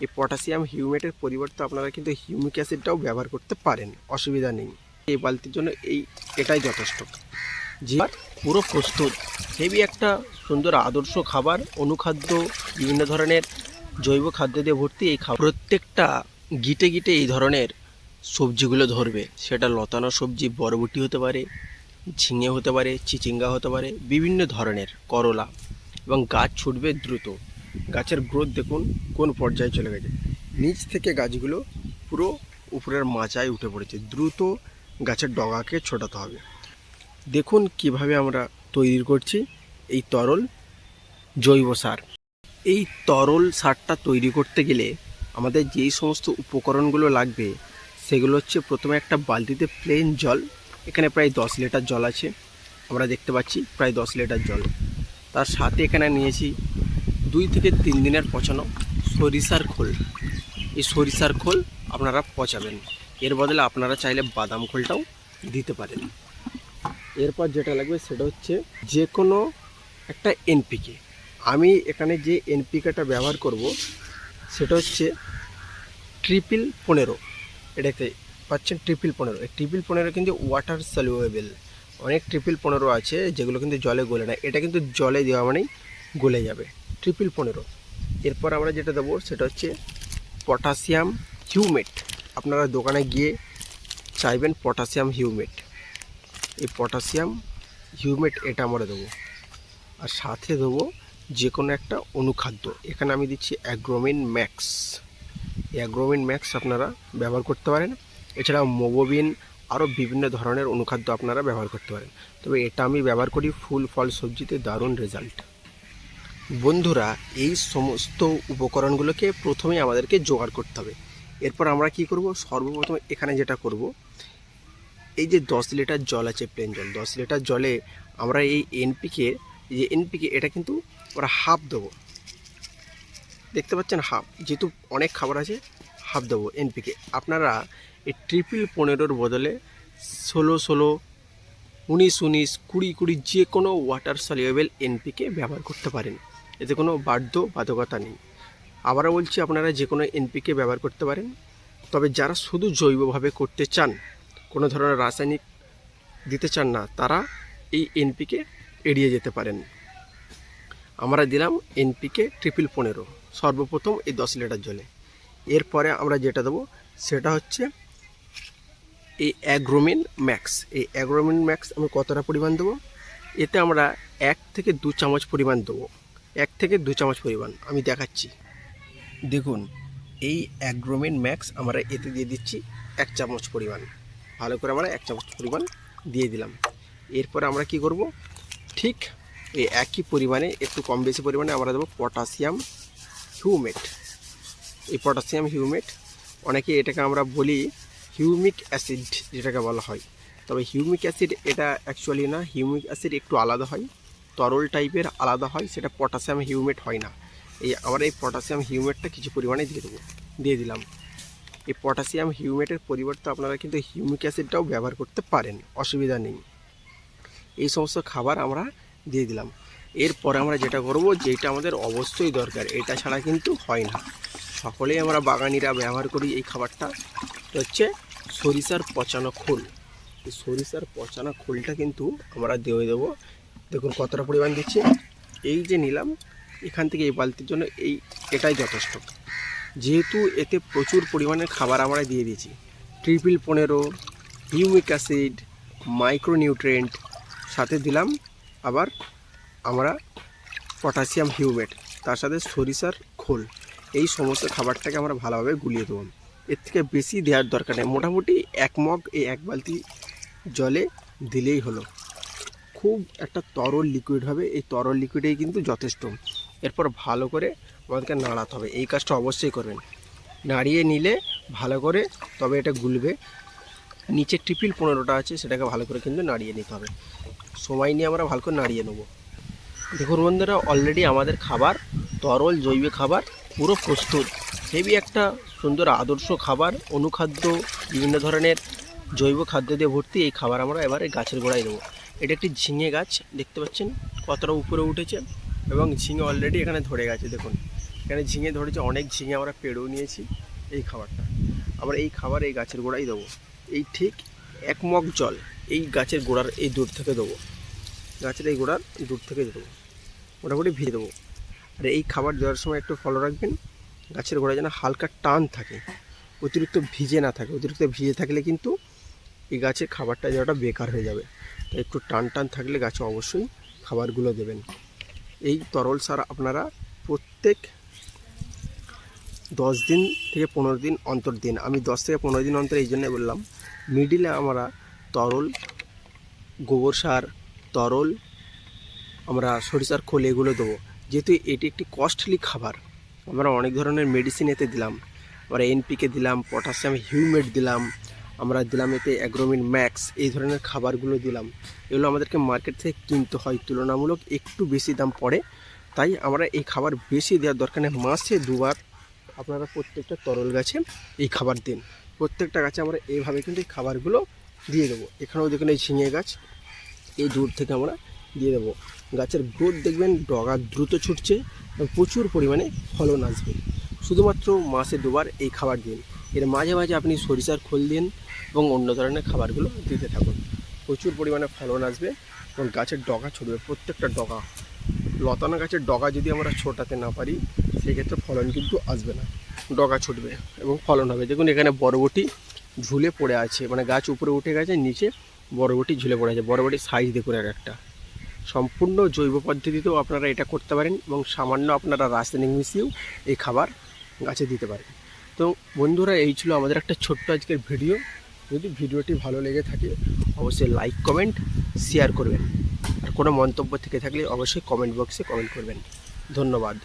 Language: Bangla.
এই পটাশিয়াম হিউমেটের পরিবর্তে আপনারা কিন্তু হিউমিক অ্যাসিডটাও ব্যবহার করতে পারেন, অসুবিধা নেই। এই বালতির জন্য এই, এটাই যথেষ্ট। যে পুরো প্রস্তুত, হেভি একটা সুন্দর আদর্শ খাবার, অনুখাদ্য, বিভিন্ন ধরনের জৈব খাদ্য দিয়ে ভর্তি এই খাবার। প্রত্যেকটা গিটে গিটে এই ধরনের সবজিগুলো ধরবে। সেটা লতানো সবজি, বরবটি হতে পারে, ঝিঙে হতে পারে, চিচিঙ্গা হতে পারে, বিভিন্ন ধরনের করলা এবং গাছ ছুটবে দ্রুত। গাছের গ্রোথ দেখুন, কোন পর্যায়ে চলে গেছে। নিচ থেকে গাছগুলো পুরো উপরের মাচায় উঠে পড়েছে। দ্রুত গাছের ডগাকে ছোটাতে হবে। দেখুন কীভাবে আমরা তৈরি করছি এই তরল জৈব সার। এই তরল সারটা তৈরি করতে গেলে আমাদের যেই সমস্ত উপকরণগুলো লাগবে, সেগুলো হচ্ছে প্রথমে একটা বালতিতে প্লেন জল, এখানে প্রায় দশ লিটার জল আছে। আমরা দেখতে পাচ্ছি প্রায় দশ লিটার জল। তার সাথে এখানে নিয়েছি দুই থেকে তিন দিনের পচানো সরিষার খোল। এই সরিষার খোল আপনারা পচাবেন। এর বদলে আপনারা চাইলে বাদাম খোলটাও দিতে পারেন। এরপর যেটা লাগবে সেটা হচ্ছে যে কোনো একটা এনপিকে আমি এখানে যে এনপিকেটা ব্যবহার করব, সেটা হচ্ছে ট্রিপল পনেরো। এটাতে পাচ্ছেন ট্রিপল পনেরো। এই ট্রিপল পনেরো কিন্তু ওয়াটার সলিউয়েবল অনেক ট্রিপল পনেরো আছে যেগুলো কিন্তু জলে গলে না। এটা কিন্তু জলে দেওয়া মানেই গলে যাবে। ট্রিপল পনেরো। এরপর আমরা যেটা দেবো, সেটা হচ্ছে পটাশিয়াম হিউমেট আপনারা দোকানে গিয়ে চাইবেন পটাশিয়াম হিউমেট এই পটাশিয়াম হিউমেট এটা আমরা দেবো। আর সাথে দেবো যে কোনো একটা অনুখাদ্য। এখানে আমি দিচ্ছি অ্যাগ্রোমিন ম্যাক্স। অ্যাগ্রোমিন ম্যাক্স আপনারা ব্যবহার করতে পারেন। এছাড়াও মোবোবিন আরও বিভিন্ন ধরনের অনুখাদ্য আপনারা ব্যবহার করতে পারেন। তবে এটা আমি ব্যবহার করি ফুল ফল সবজিতে দারুণ রেজাল্ট বন্ধুরা, এই সমস্ত উপকরণগুলোকে প্রথমেই আমাদেরকে জোগাড় করতে হবে। এরপর আমরা কি করব? সর্বপ্রথম এখানে যেটা করব, এই যে দশ লিটার জল আছে প্লেন জল, দশ লিটার জলে আমরা এই এনপিকে যে এনপিকে এটা কিন্তু আমরা হাফ দেবো। দেখতে পাচ্ছেন হাফ যেহেতু অনেক খাবার আছে হাফ দেবো এনপিকে আপনারা এই ট্রিপল পনেরোর বদলে ষোলো ষোলো, উনিশ উনিশ, কুড়ি কুড়ি যে কোনো ওয়াটার সলিউবেল এনপিকে ব্যবহার করতে পারেন। এতে কোনো বাধ্য বাধকতা নেই। আবারও বলছি, আপনারা যে কোনো এনপিকে ব্যবহার করতে পারেন। তবে যারা শুধু জৈবভাবে করতে চান, কোনো ধরনের রাসায়নিক দিতে চান না, তারা এই এনপিকে এড়িয়ে যেতে পারেন। আমরা দিলাম এনপিকে ট্রিপল পনেরো, সর্বপ্রথম এই দশ লিটার জলে। এরপরে আমরা যেটা দেবো, সেটা হচ্ছে এই অ্যাগ্রোমিন ম্যাক্স। এই অ্যাগ্রোমিন ম্যাক্স আমি কতটা পরিমাণ দেবো? এতে আমরা এক থেকে দু চামচ পরিমাণ দেবো। এক থেকে দু চামচ পরিমাণ আমি দেখাচ্ছি। দেখুন, এই অ্যাগ্রোমিন ম্যাক্স আমরা এতে দিয়ে দিচ্ছি এক চামচ পরিমাণ। ভালো করে আমরা এক চামচ পরিমাণ দিয়ে দিলাম। এরপর আমরা কি করব? ঠিক এই একই পরিমাণে, একটু কম বেশি পরিমাণে আমরা দেবো পটাশিয়াম হিউমেট এই পটাশিয়াম হিউমেট অনেকে এটাকে আমরা বলি হিউমিক অ্যাসিড যেটাকে বলা হয়। তবে হিউমিক অ্যাসিড এটা অ্যাকচুয়ালি না, হিউমিক অ্যাসিড একটু আলাদা হয়। তরল টাইপের আলাদা হয়, সেটা পটাশিয়াম হিউমেট হয় না। এই আমরা এই পটাশিয়াম হিউমেটটা কিছু পরিমাণে দিয়ে দেবো, দিয়ে দিলাম। এই পটাশিয়াম হিউমেটের পরিবর্তে আপনারা কিন্তু হিউমিক অ্যাসিডটাও ব্যবহার করতে পারেন, অসুবিধা নেই। এই সমস্ত খাবার আমরা দিয়ে দিলাম। এরপরে আমরা যেটা করব, যেটা আমাদের অবশ্যই দরকার, এটা ছাড়া কিন্তু হয় না। সকলেই আমরা বাগানিরা ব্যবহার করি এই খাবারটা হচ্ছে সরিষার পচানো খোল। সরিষার পচানো খোলটা কিন্তু আমরা দিয়ে দেবো দেখুন কতটা পরিমাণ দিচ্ছি। এই যে নিলাম, এখান থেকে এই বালতির জন্য এই, এটাই যথেষ্ট। যেহেতু এতে প্রচুর পরিমাণের খাবার আমরা দিয়ে দিয়েছি। ট্রিপল পনেরো, হিউমিক অ্যাসিড মাইক্রোনিউট্রেন্ট সাথে দিলাম আবার আমরা পটাশিয়াম হিউমেট, তার সাথে সরিষার খোল। এই সমস্ত খাবারটাকে আমরা ভালোভাবে গুলিয়ে দেবো। এর থেকে বেশি দেওয়ার দরকার নেই। মোটামুটি এক মগ এই এক বালতি জলে দিলেই হলো। খুব একটা তরল লিকুইড হবে, এই তরল লিকুইডেই কিন্তু যথেষ্ট। এরপর ভালো করে আমাদেরকে নাড়াতে হবে। এই কাজটা অবশ্যই করবেন। নাড়িয়ে নিলে ভালো করে তবে এটা গুলবে। নিচে ট্রিপল পনেরোটা আছে, সেটাকে ভালো করে কিন্তু নাড়িয়ে নিতে হবে। সময় নিয়ে আমরা ভালো করে নাড়িয়ে নেব। দেখুন বন্ধুরা অলরেডি আমাদের খাবার তরল জৈব খাবার, পুরো প্রস্তুত। হেভি একটা সুন্দর আদর্শ খাবার, অনুখাদ্য, বিভিন্ন ধরনের জৈব খাদ্য দিয়ে ভর্তি এই খাবার আমরা এবারে গাছের গোড়ায় দেবো এটা একটি ঝিঙে গাছ, দেখতে পাচ্ছেন কতটা উপরে উঠেছে এবং ঝিঙে অলরেডি এখানে ধরে গেছে, দেখুন। এখানে ঝিঙে ধরেছে, অনেক ঝিঙে আমরা পেড়েও নিয়েছি এই খাবারটা। আমরা এই খাবার এই গাছের গোড়াই দেবো। এই ঠিক এক মগ জল এই গাছের গোড়ার এই দূর থেকে দেবো। গাছের এই গোড়ার দূর থেকে দেবো। মোটামুটি ভিজে দেবো। আর এই খাবার দেওয়ার সময় একটু ফলো রাখবেন। গাছের গোড়ায় যেন হালকা টান থাকে, অতিরিক্ত ভিজে না থাকে। অতিরিক্ত ভিজে থাকলে কিন্তু এই গাছের খাবারটা দেওয়াটা বেকার হয়ে যাবে। একটু টান টান থাকলে গাছে অবশ্যই খাবারগুলো দেবেন। এই তরল সার আপনারা প্রত্যেক দশ দিন থেকে পনেরো দিন অন্তর দিন, আমি দশ থেকে পনেরো দিন অন্তর এই জন্য বললাম মিডিলে আমরা তরল গোবর সার, তরল আমরা সরিষার খোল এগুলো দেবো। যেহেতু এটি একটি কস্টলি খাবার, আমরা অনেক ধরনের মেডিসিন এতে দিলাম। আমরা এনপিকে দিলাম পটাশিয়াম হিউমেট দিলাম আমরা দিলাম এতে অ্যাগ্রোমিন ম্যাক্স, এই ধরনের খাবারগুলো দিলাম। এগুলো আমাদেরকে মার্কেট থেকে কিনতে হয়, তুলনামূলক একটু বেশি দাম পড়ে। তাই আমরা এই খাবার বেশি দেওয়ার দরকার নেই, মাসে দুবার আপনারা প্রত্যেকটা তরল গাছে এই খাবার দিন। প্রত্যেকটা গাছে আমরা এইভাবে কিন্তু এই খাবারগুলো দিয়ে দেবো। এখানেও দেখুন এই ঝিঙে গাছ, এই দূর থেকে আমরা দিয়ে দেবো। গাছের গ্রোথ দেখবেন, ডগা দ্রুত ছুটছে এবং প্রচুর পরিমাণে ফলন আসবে। শুধুমাত্র মাসে দুবার এই খাবার দিন। এর মাঝে মাঝে আপনি সরিষার খোল দিন এবং অন্য ধরনের খাবারগুলো দিতে থাকুন। প্রচুর পরিমাণে ফলন আসবে এবং গাছের ডগা ছুটবে প্রত্যেকটা ডগা। লতানো গাছের ডগা যদি আমরা ছোটাতে না পারি, সেক্ষেত্রে ফলন কিন্তু আসবে না। ডগা ছুটবে এবং ফলন হবে। দেখুন, এখানে বরবটি ঝুলে পড়ে আছে। মানে গাছ উপরে উঠে গেছে, নিচে বরবটি ঝুলে পড়ে আছে। বরবটির সাইজ দেখুন এক একটা। সম্পূর্ণ জৈব পদ্ধতিতেও আপনারা এটা করতে পারেন এবং সামান্য আপনারা রাসায়নিক মিশিয়েও এই খাবার গাছে দিতে পারেন। তো বন্ধুরা, এই ছিল আমাদের একটা ছোট্ট আজকের ভিডিও। যদি ভিডিওটি ভালো লেগে থাকে, অবশ্যই লাইক কমেন্ট শেয়ার করবেন। আর কোনো মন্তব্য থেকে থাকলে অবশ্যই কমেন্ট বক্সে কমেন্ট করবেন। ধন্যবাদ।